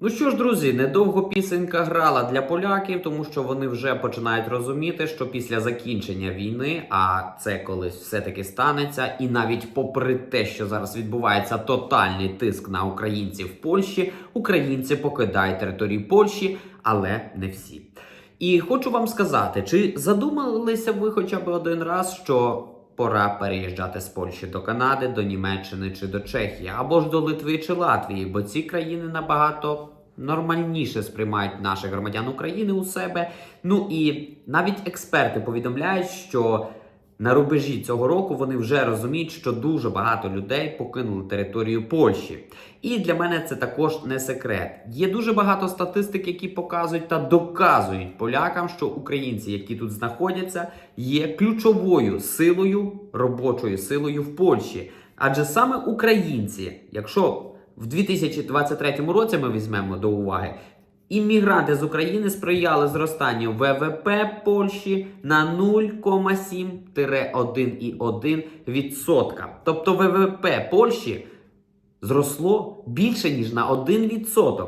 Ну що ж, друзі, недовго пісенька грала для поляків, тому що вони вже починають розуміти, що після закінчення війни, а це колись все-таки станеться, і навіть попри те, що зараз відбувається тотальний тиск на українців в Польщі, українці покидають територію Польщі, але не всі. І хочу вам сказати, чи задумалися ви хоча б один раз, що пора переїжджати з Польщі до Канади, до Німеччини чи до Чехії, або ж до Литви чи Латвії, бо ці країни набагато нормальніше сприймають наших громадян України у себе. Ну і навіть експерти повідомляють, що на рубежі цього року вони вже розуміють, що дуже багато людей покинули територію Польщі. І для мене це також не секрет. Є дуже багато статистик, які показують та доказують полякам, що українці, які тут знаходяться, є ключовою силою, робочою силою в Польщі. Адже саме українці, якщо в 2023 році ми візьмемо до уваги, іммігранти з України сприяли зростанню ВВП Польщі на 0,7-1,1%. Тобто ВВП Польщі зросло більше ніж на 1%.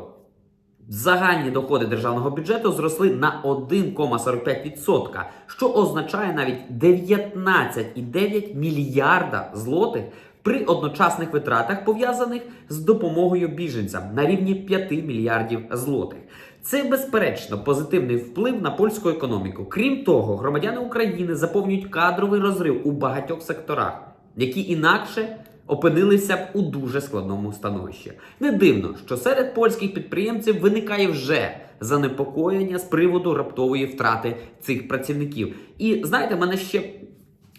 Загальні доходи державного бюджету зросли на 1,45%, що означає навіть 19,9 мільярда злотих при одночасних витратах, пов'язаних з допомогою біженцям на рівні 5 мільярдів злотих. Це безперечно позитивний вплив на польську економіку. Крім того, громадяни України заповнюють кадровий розрив у багатьох секторах, які інакше опинилися б у дуже складному становищі. Не дивно, що серед польських підприємців виникає вже занепокоєння з приводу раптової втрати цих працівників. І знаєте, мене ще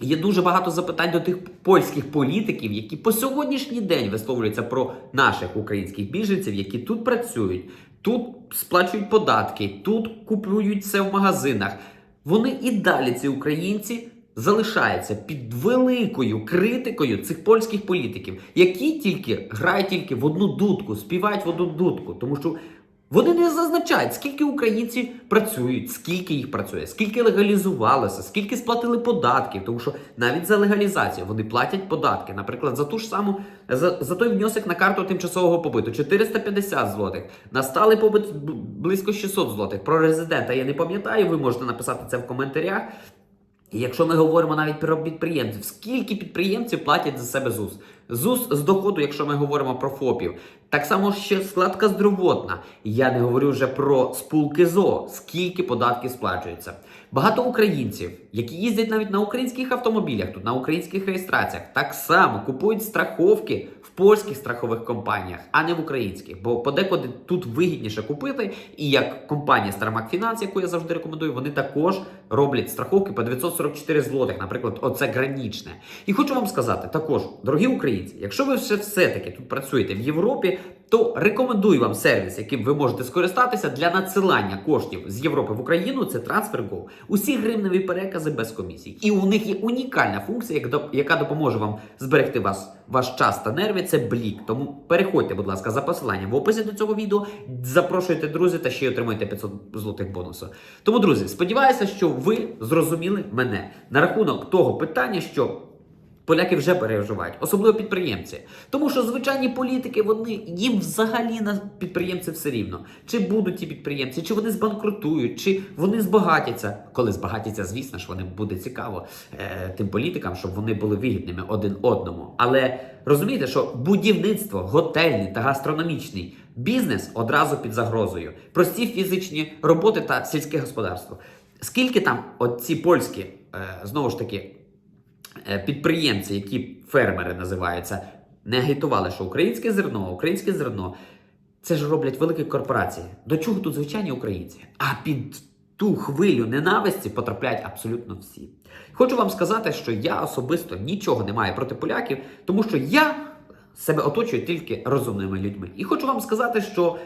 є дуже багато запитань до тих польських політиків, які по сьогоднішній день висловлюються про наших українських біженців, які тут працюють, тут сплачують податки, тут купують все в магазинах. Вони і далі, ці українці, залишаються під великою критикою цих польських політиків, які тільки грають тільки в одну дудку, співають в одну дудку, тому що вони не зазначають, скільки українці працюють, скільки їх працює, скільки легалізувалося, скільки сплатили податків, тому що навіть за легалізацію вони платять податки. Наприклад, за ту ж саму за, за той внесок на карту тимчасового побиту 450 злотих, на сталий побит близько 600 злотих. Про резидента я не пам'ятаю. Ви можете написати це в коментарях. І якщо ми говоримо навіть про підприємців, скільки підприємців платять за себе ЗУС? ЗУС з доходу, якщо ми говоримо про ФОПів, так само ще складка здравотна. Я не говорю вже про спулки ЗО, скільки податків сплачується. Багато українців, які їздять навіть на українських автомобілях, тут на українських реєстраціях, так само купують страховки в польських страхових компаніях, а не в українських. Бо подекуди тут вигідніше купити. І як компанія Стармак Фінанс, яку я завжди рекомендую, вони також роблять страховки по 944 злотих, наприклад, оце гранічне. І хочу вам сказати також, дорогі українці, якщо ви ще все-таки тут працюєте в Європі, то рекомендую вам сервіс, яким ви можете скористатися для надсилання коштів з Європи в Україну. Це TransferGo. Усі гривневі перекази без комісій. І у них є унікальна функція, яка допоможе вам зберегти вас ваш час та нерви. Це блік. Тому переходьте, будь ласка, за посиланням в описі до цього відео. Запрошуйте друзів та ще й отримуйте 500 злотих бонусу. Тому, друзі, сподіваюся, що ви зрозуміли мене на рахунок того питання, що. Поляки вже переживають, особливо підприємці. Тому що звичайні політики, вони їм взагалі на підприємців все рівно. Чи будуть ті підприємці, чи вони збанкрутують, чи вони збагатяться. Коли збагатяться, звісно ж, вони буде цікаво е, тим політикам, щоб вони були вигідними один одному. Але розумієте, що будівництво, готельний та гастрономічний бізнес одразу під загрозою. Прості фізичні роботи та сільське господарство. Скільки там оці польські, е, знову ж таки, підприємці, які фермери називаються, не агітували, що українське зерно, українське зерно це ж роблять великі корпорації. До чого тут звичайні українці? А під ту хвилю ненависті потрапляють абсолютно всі. Хочу вам сказати, що я особисто нічого не маю проти поляків, тому що я себе оточую тільки розумними людьми. І хочу вам сказати, що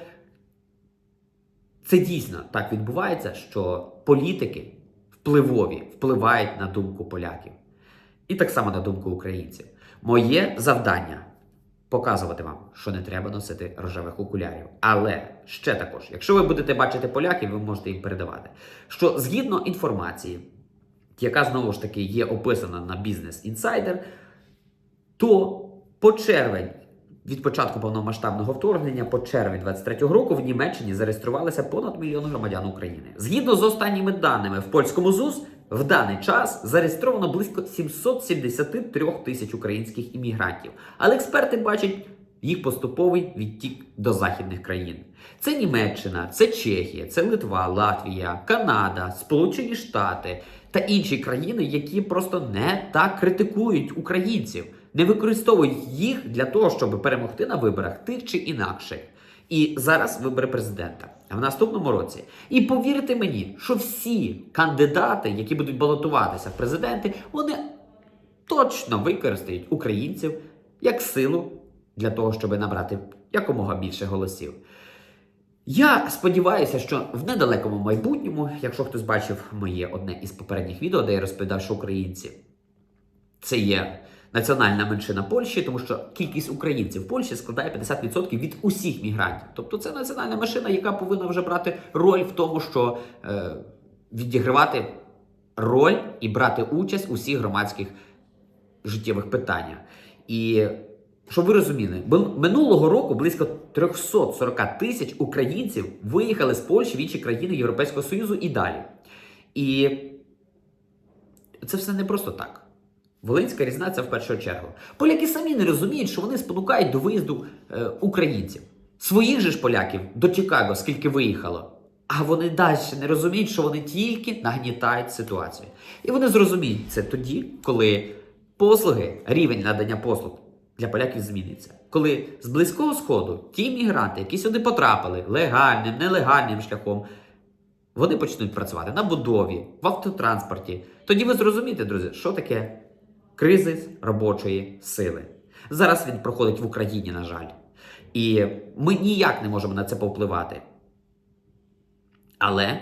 це дійсно так відбувається, що політики впливові впливають на думку поляків. І так само на думку українців. Моє завдання показувати вам, що не треба носити рожевих окулярів. Але ще також, якщо ви будете бачити поляків, ви можете їм передавати, що згідно інформації, яка знову ж таки є описана на Business Insider, то по червень від початку повномасштабного вторгнення по червень 23-го року в Німеччині зареєструвалося понад мільйон громадян України. Згідно з останніми даними в польському ЗУС, в даний час зареєстровано близько 773 тисяч українських іммігрантів. Але експерти бачать їх поступовий відтік до західних країн. Це Німеччина, це Чехія, це Литва, Латвія, Канада, Сполучені Штати та інші країни, які просто не так критикують українців, не використовують їх для того, щоб перемогти на виборах тих чи інакших. І зараз вибори президента. В наступному році. І повірте мені, що всі кандидати, які будуть балотуватися в президенти, вони точно використають українців як силу для того, щоб набрати якомога більше голосів. Я сподіваюся, що в недалекому майбутньому, якщо хтось бачив моє одне із попередніх відео, де я розповідав, що українці це є національна меншина Польщі, тому що кількість українців в Польщі складає 50% від усіх мігрантів. Тобто це національна меншина, яка повинна вже брати роль в тому, що е, відігравати роль і брати участь у всіх громадських життєвих питаннях. І щоб ви розуміли, минулого року близько 340 тисяч українців виїхали з Польщі в інші країни Європейського Союзу і далі. І це все не просто так. Волинська різна це в першу чергу. Поляки самі не розуміють, що вони спонукають до виїзду е, українців. Своїх же ж поляків до Чикаго, скільки виїхало. А вони далі не розуміють, що вони тільки нагнітають ситуацію. І вони зрозуміють це тоді, коли послуги, рівень надання послуг для поляків зміниться. Коли з Близького Сходу ті мігранти, які сюди потрапили легальним, нелегальним шляхом, вони почнуть працювати на будові, в автотранспорті. Тоді ви зрозумієте, друзі, що таке кризис робочої сили. Зараз він проходить в Україні, на жаль. І ми ніяк не можемо на це повпливати. Але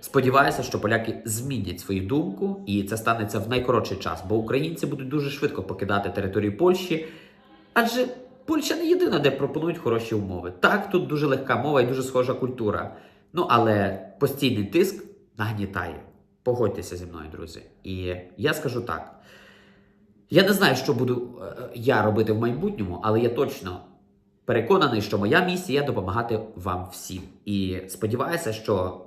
сподіваюся, що поляки змінять свою думку, і це станеться в найкоротший час, бо українці будуть дуже швидко покидати територію Польщі, адже Польща не єдина, де пропонують хороші умови. Так, тут дуже легка мова і дуже схожа культура. Ну але постійний тиск нагнітає. Погодьтеся зі мною, друзі. І я скажу так. Я не знаю, що буду е, я робити в майбутньому, але я точно переконаний, що моя місія допомагати вам всім. І сподіваюся, що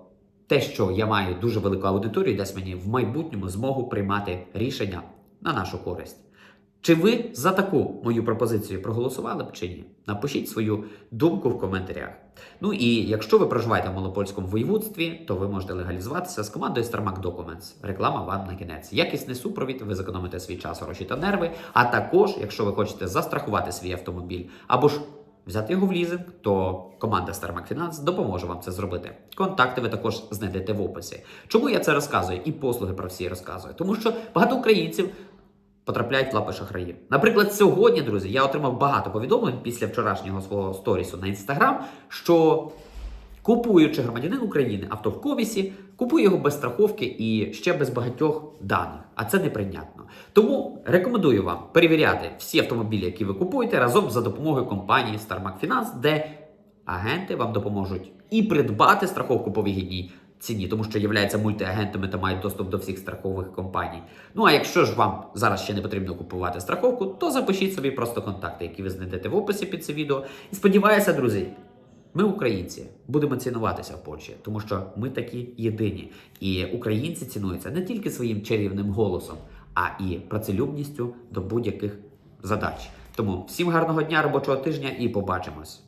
те, що я маю дуже велику аудиторію, дасть мені в майбутньому змогу приймати рішення на нашу користь. Чи ви за таку мою пропозицію проголосували б чи ні? Напишіть свою думку в коментарях. Ну і якщо ви проживаєте в Малопольському воєводстві, то ви можете легалізуватися з командою Starmac Documents. Реклама вам на кінець. Якісний супровід, ви зекономите свій час, гроші та нерви. А також, якщо ви хочете застрахувати свій автомобіль або ж взяти його в лізинг, то команда Starmac Finance допоможе вам це зробити. Контакти ви також знайдете в описі. Чому я це розказую і послуги про всі розказую? Тому що багато українців потрапляють в лапи шахраїв. Наприклад, сьогодні, друзі, я отримав багато повідомлень після вчорашнього свого сторісу на інстаграм, що купуючи громадянин України авто в комісі, купує його без страховки і ще без багатьох даних. А це неприйнятно. Тому рекомендую вам перевіряти всі автомобілі, які ви купуєте, разом за допомогою компанії Starmac Finance, де агенти вам допоможуть і придбати страховку по вигідній ціні, тому що являються мультиагентами та мають доступ до всіх страхових компаній. Ну а якщо ж вам зараз ще не потрібно купувати страховку, то запишіть собі просто контакти, які ви знайдете в описі під це відео. І сподіваюся, друзі. Ми, українці, будемо цінуватися в Польщі, тому що ми такі єдині. І українці цінуються не тільки своїм чарівним голосом, а і працелюбністю до будь-яких задач. Тому всім гарного дня робочого тижня і побачимось.